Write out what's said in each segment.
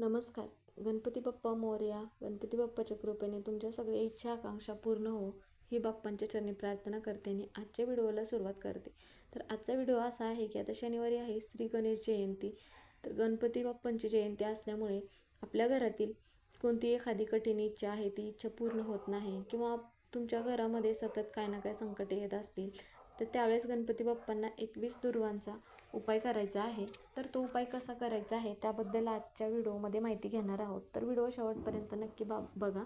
नमस्कार. गणपती बाप्पा मोरया गणपती बाप्पाच्या कृपेने तुमच्या सगळ्या इच्छा आकांक्षा पूर्ण हो ही बाप्पांच्या चरणी प्रार्थना करते आणि आजच्या व्हिडिओला सुरुवात करते. तर आजचा व्हिडिओ असा आहे की आता शनिवारी आहे श्री गणेश जयंती. तर गणपती बाप्पांची जयंती असल्यामुळे आपल्या घरातील कोणती एखादी कठीण इच्छा आहे ती इच्छा पूर्ण होत नाही किंवा तुमच्या घरामध्ये सतत काय ना काय संकटे येत असतील. तर त्यावेळेस गणपती बाप्पांना एकवीस दुर्वांचा उपाय करायचा आहे. तर तो उपाय कसा करायचा आहे त्याबद्दल आजच्या व्हिडिओमध्ये माहिती घेणार आहोत. तर व्हिडिओ शेवटपर्यंत नक्की बा बघा.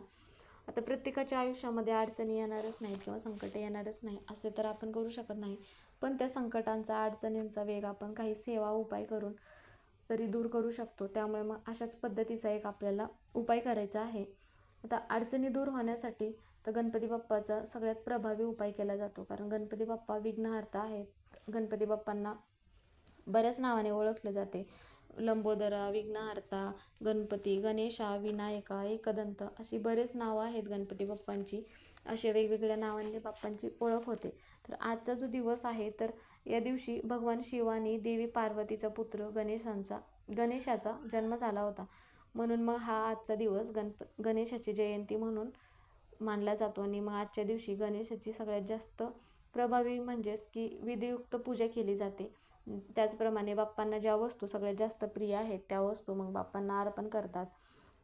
आता प्रत्येकाच्या आयुष्यामध्ये अडचणी येणारच नाही किंवा संकट येणारच नाही असे तर आपण करू शकत नाही. पण त्या संकटांचा अडचणींचा वेग आपण काही सेवा उपाय करून तरी दूर करू शकतो. त्यामुळे मग अशाच पद्धतीचा एक आपल्याला उपाय करायचा आहे. आता अडचणी दूर होण्यासाठी तर गणपती बाप्पाचा सगळ्यात प्रभावी उपाय केला जातो. कारण गणपती बाप्पा विघ्नहर्ता आहेत. गणपती बाप्पांना बऱ्याच नावाने ओळखले जाते. लंबोदरा विघ्नहर्ता गणपती गणेशा विनायका एकदंत अशी बरेच नावं आहेत गणपती बाप्पांची. असे वेगवेगळ्या नावांनी बाप्पांची ओळख होते. तर आजचा जो दिवस आहे तर या दिवशी भगवान शिवानी देवी पार्वतीचा पुत्र गणेशांचा गणेशाचा जन्म झाला होता. म्हणून मग हा आजचा दिवस गणप गणेशाची जयंती म्हणून मानला जातो आणि मग आजच्या दिवशी गणेशाची सगळ्यात जास्त प्रभावी म्हणजेच की विधियुक्त पूजा केली जाते. त्याचप्रमाणे बाप्पांना ज्या वस्तू सगळ्यात जास्त प्रिय आहेत त्या वस्तू मग बाप्पांना अर्पण करतात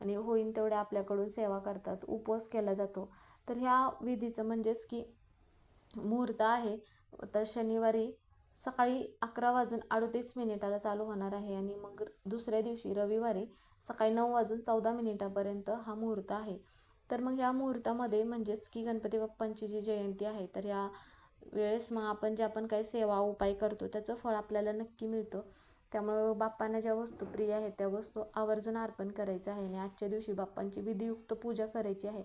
आणि होईन तेवढ्या आपल्याकडून सेवा करतात उपवास केला जातो. तर ह्या विधीचं म्हणजेच की मुहूर्त आहे. तर शनिवारी सकाळी अकरा वाजून अडतीस मिनिटाला चालू होणार आहे आणि मग दुसऱ्या दिवशी रविवारी सकाळी नऊ वाजून चौदा मिनिटापर्यंत हा मुहूर्त आहे. तर मग या मुहूर्तामध्ये म्हणजेच की गणपती बाप्पांची जी जयंती आहे तर या वेळेस मग आपण जे आपण काही सेवा उपाय करतो त्याचं फळ आपल्याला नक्की मिळतं. त्यामुळं बाप्पांना ज्या वस्तू प्रिय आहेत त्या वस्तू आवर्जून अर्पण करायचं आहे आणि आजच्या दिवशी बाप्पांची विधियुक्त पूजा करायची आहे.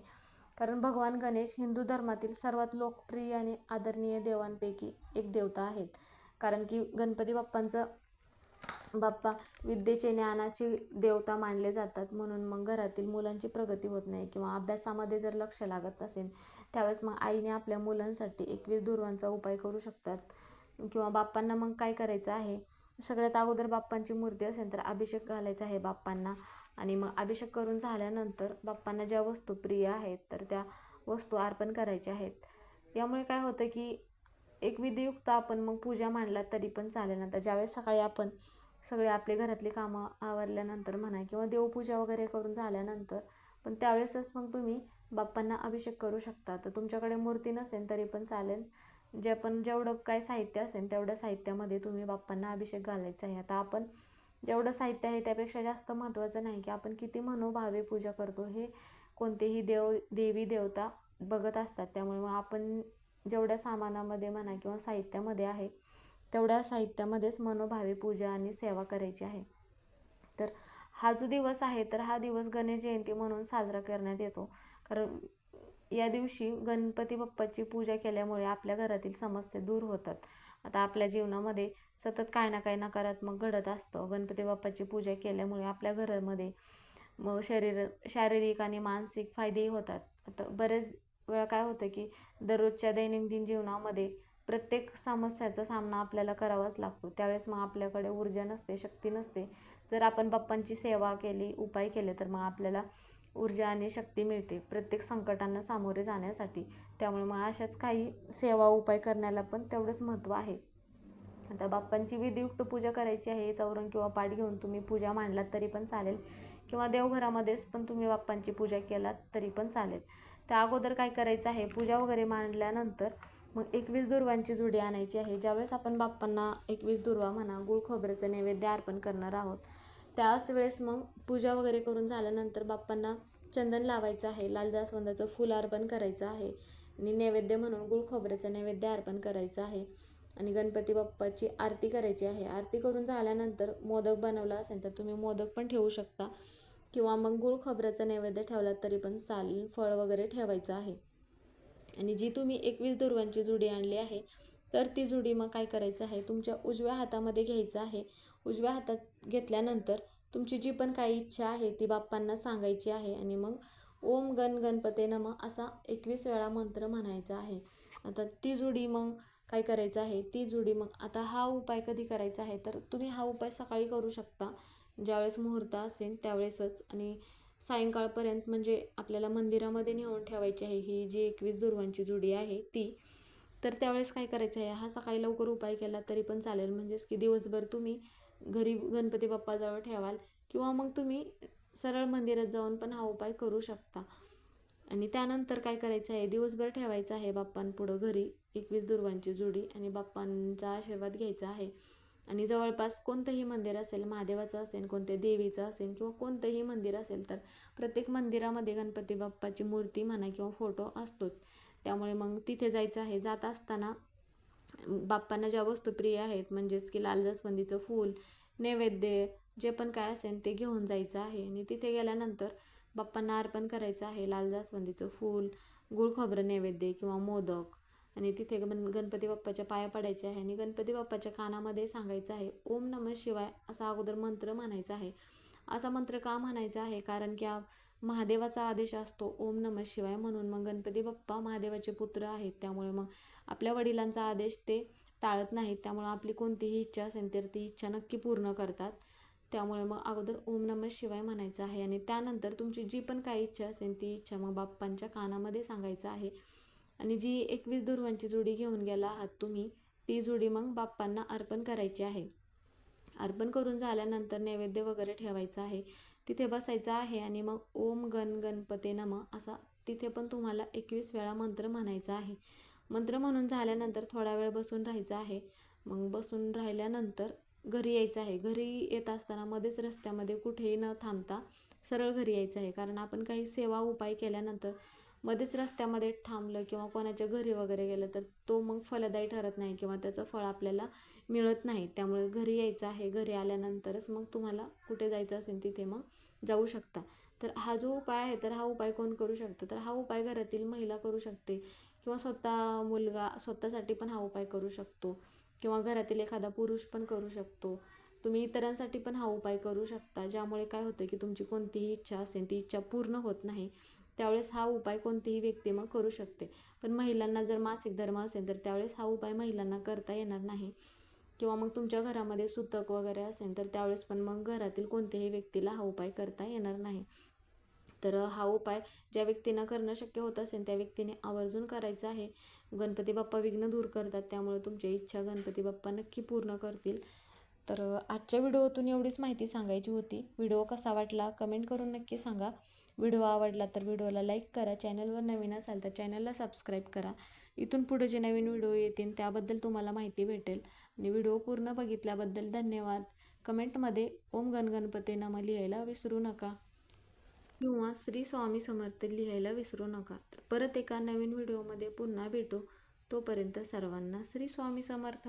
कारण भगवान गणेश हिंदू धर्मातील सर्वात लोकप्रिय आणि आदरणीय देवांपैकी एक देवता आहेत. कारण की गणपती बाप्पांचं बाप्पा विद्येचे ज्ञानाचे देवता मानले जातात. म्हणून मग घरातील मुलांची प्रगती होत नाही किंवा अभ्यासामध्ये जर लक्ष लागत असेल त्यावेळेस मग आईने आपल्या मुलांसाठी एकवीस दुर्वांचा उपाय करू शकतात. किंवा बाप्पांना मग काय करायचं आहे? सगळ्यात अगोदर बाप्पांची मूर्ती असेल तर अभिषेक घालायचा आहे बाप्पांना. आणि मग अभिषेक करून झाल्यानंतर बाप्पांना ज्या वस्तू प्रिय आहेत तर त्या वस्तू अर्पण करायच्या आहेत. यामुळे काय होतं की एक विधियुक्त आपण मग पूजा मांडला तरी पण चालेल. आता ज्यावेळेस सकाळी आपण सगळे आपले घरातली कामं आवरल्यानंतर म्हणा किंवा देवपूजा वगैरे करून झाल्यानंतर पण त्यावेळेसच मग तुम्ही बाप्पांना अभिषेक करू शकता. तर तुमच्याकडे मूर्ती नसेल तरी पण चालेल. जे पण जेवढं काय साहित्य असेल तेवढ्या साहित्यामध्ये तुम्ही बाप्पांना अभिषेक घालायचा आहे. आता आपण जेवढं साहित्य आहे त्यापेक्षा जास्त महत्त्वाचं नाही की आपण किती मनोभावे पूजा करतो. हे कोणतेही देव देवी देवता बघत असतात. त्यामुळे मग आपण जेवढ्या सामानामध्ये म्हणा किंवा साहित्यामध्ये आहे तेवढ्या साहित्यामध्येच मनोभावे पूजा आणि सेवा करायची आहे. तर हा जो दिवस आहे तर हा दिवस गणेश जयंती म्हणून साजरा करण्यात येतो. कारण या दिवशी गणपती बाप्पाची पूजा केल्यामुळे आपल्या घरातील समस्या दूर होतात. आता आपल्या जीवनामध्ये सतत काय ना काय नकारात्मक घडत असतं. गणपती बाप्पाची पूजा केल्यामुळे आपल्या घरामध्ये मग शरीर शारीरिक आणि मानसिक फायदेही होतात. आता बरेच वेळा काय होतं की दररोजच्या दैनंदिन जीवनामध्ये प्रत्येक समस्याचा सामना आपल्याला करावाच लागतो. त्यावेळेस मग आपल्याकडे ऊर्जा नसते शक्ती नसते. जर आपण बाप्पांची सेवा केली उपाय केले तर मग आपल्याला ऊर्जा आणि शक्ती मिळते प्रत्येक संकटांना सामोरे जाण्यासाठी. त्यामुळे मग अशाच काही सेवा उपाय करण्याला पण तेवढंच महत्त्व आहे. आता बाप्पांची विधियुक्त पूजा करायची आहे चौरंग किंवा पाठ घेऊन तुम्ही पूजा मांडलात तरी पण चालेल. किंवा देवघरामध्येच पण तुम्ही बाप्पांची पूजा केलात तरी पण चालेल. त्या अगोदर काय करायचं आहे पूजा वगैरे मांडल्यानंतर मग एकवीस दुर्वांची जुडी आणायची आहे. ज्यावेळेस आपण बाप्पांना एकवीस दुर्वा म्हणा गुळ खोबऱ्याचं नैवेद्य अर्पण करणार आहोत त्याच वेळेस मग पूजा वगैरे करून झाल्यानंतर बाप्पांना चंदन लावायचं आहे. लाल जास्वंदाचं फूल अर्पण करायचं आहे. आणि नैवेद्य म्हणून गुळ खोबऱ्याचं नैवेद्य अर्पण करायचं आहे. आणि गणपती बाप्पाची आरती करायची आहे. आरती करून झाल्यानंतर मोदक बनवला असेल तर तुम्ही मोदक पण ठेवू शकता. किंवा मग गुळ खोबऱ्याचं नैवेद्य ठेवलात तरी पण चालेल. फळ वगैरे ठेवायचं आहे. आणि जी तुम्ही एकवीस दुर्वांची जुडी आणली आहे तर ती जुडी मग काय करायचं आहे? तुमच्या उजव्या हातामध्ये घ्यायचं आहे. उजव्या हातात घेतल्यानंतर तुमची जी पण काही इच्छा आहे ती बाप्पांना सांगायची आहे आणि मग ओम गण गणपते नम असा एकवीस वेळा मंत्र म्हणायचा आहे. आता ती जुडी मग काय करायचं आहे? ती जुडी मग आता हा उपाय कधी करायचा आहे? तर तुम्ही हा उपाय सकाळी करू शकता. ज्यावेळेस मुहूर्त असेल त्यावेळेसच आणि सायंकाळपर्यंत म्हणजे आपल्याला मंदिरामध्ये नेऊन ठेवायची आहे ही जी एकवीस दुर्वांची जुडी आहे ती. तर त्यावेळेस काय करायचं आहे? हा सकाळी लवकर उपाय केला तरी पण चालेल. म्हणजेच की दिवसभर तुम्ही घरी गणपती बाप्पाजवळ ठेवाल किंवा मग तुम्ही सरळ मंदिरात जाऊन पण हा उपाय करू शकता. आणि त्यानंतर काय करायचं आहे? दिवसभर ठेवायचं आहे बाप्पांपुढं घरी एकवीस दुर्वांची जुडी आणि बाप्पांचा आशीर्वाद घ्यायचा आहे. आणि जवळपास कोणतंही मंदिर असेल महादेवाचं असेल कोणत्या देवीचं असेल किंवा कोणतंही मंदिर असेल तर प्रत्येक मंदिरामध्ये गणपती बाप्पाची मूर्ती म्हणा किंवा फोटो असतोच. त्यामुळे मग तिथे जायचं आहे. जात असताना बाप्पांना ज्या वस्तू प्रिय आहेत म्हणजेच की लाल जास्वंदीचं फूल नैवेद्य जे पण काय असेल ते घेऊन जायचं आहे. आणि तिथे गेल्यानंतर बाप्पांना अर्पण करायचं आहे लाल जास्वंदीचं फूल गुळ खोबरं नैवेद्य किंवा मोदक. आणि तिथे गण गणपती बाप्पाच्या पाया पडायचे आहे. आणि गणपती बाप्पाच्या कानामध्ये सांगायचं आहे ओम नमः शिवाय असा अगोदर मंत्र म्हणायचा आहे. असा मंत्र का म्हणायचा आहे? कारण की महादेवाचा आदेश असतो ओम नमः शिवाय म्हणून. मग गणपती बाप्पा महादेवाचे पुत्र आहेत. त्यामुळे मग आपल्या वडिलांचा आदेश ते टाळत नाहीत. त्यामुळे आपली कोणतीही इच्छा असेल तर ती इच्छा नक्की पूर्ण करतात. त्यामुळे मग अगोदर ओम नमः शिवाय म्हणायचं आहे. आणि त्यानंतर तुमची जी पण काही इच्छा असेल ती इच्छा मग बाप्पांच्या कानामध्ये सांगायचं आहे. आणि जी एकवीस दुर्वांची जोडी घेऊन गेला आहात तुम्ही ती जोडी मग बाप्पांना अर्पण करायची आहे. अर्पण करून झाल्यानंतर नैवेद्य वगैरे ठेवायचं आहे. तिथे बसायचं आहे आणि मग ओम गण गणपते नम असा तिथे पण तुम्हाला एकवीस वेळा मंत्र म्हणायचा आहे. मंत्र म्हणून झाल्यानंतर थोडा वेळ बसून राहायचं आहे. मग बसून राहिल्यानंतर घरी यायचं आहे. घरी येत असताना मध्येच रस्त्यामध्ये कुठेही न थांबता सरळ घरी यायचं आहे. कारण आपण काही सेवा उपाय केल्यानंतर मध्येच रस्त्यामध्ये थांबलं किंवा कोणाच्या घरी वगैरे गेलं तर तो मग फलदायी ठरत नाही किंवा त्याचं फळ आपल्याला मिळत नाही. त्यामुळे घरी यायचं आहे. घरी आल्यानंतरच मग तुम्हाला कुठे जायचं असेल तिथे मग जाऊ शकता. तर हा जो उपाय आहे तर हा उपाय कोण करू शकतं? तर हा उपाय घरातील महिला करू शकते किंवा स्वतः मुलगा स्वतःसाठी पण हा उपाय करू शकतो किंवा घरातील एखादा पुरुष पण करू शकतो. तुम्ही इतरांसाठी पण हा उपाय करू शकता. ज्यामुळे काय होतं की तुमची कोणतीही इच्छा असेल ती इच्छा पूर्ण होत नाही. त्यावेळेस हा उपाय कोणतीही व्यक्ती मग करू शकते. पण महिलांना जर मासिक धर्म असेल तर त्यावेळेस हा उपाय महिलांना करता येणार नाही. किंवा मग तुमच्या घरामध्ये सुतक वगैरे असेल तर त्यावेळेस पण मग घरातील कोणत्याही व्यक्तीला हा उपाय करता येणार नाही. तर हा उपाय ज्या व्यक्तींना करणं शक्य होत असेल त्या व्यक्तीने आवर्जून करायचा आहे. गणपती बाप्पा विघ्न दूर करतात त्यामुळे तुमच्या इच्छा गणपती बाप्पा नक्की पूर्ण करतील. तर आजच्या व्हिडिओतून एवढीच माहिती सांगायची होती. व्हिडिओ कसा वाटला कमेंट करून नक्की सांगा. व्हिडिओ आवडला तर व्हिडिओला लाईक करा. चॅनलवर नवीन असाल तर चॅनलला सबस्क्राईब करा. इथून पुढे जे नवीन व्हिडिओ येतील त्याबद्दल तुम्हाला माहिती भेटेल. आणि व्हिडिओ पूर्ण बघितल्याबद्दल धन्यवाद. कमेंटमध्ये ओम गणगणपते नम लिहायला विसरू नका. किंवा श्री स्वामी समर्थ लिहायला विसरू नका. तर परत एका नवीन व्हिडिओमध्ये पुन्हा भेटू. तोपर्यंत सर्वांना श्री स्वामी समर्थ.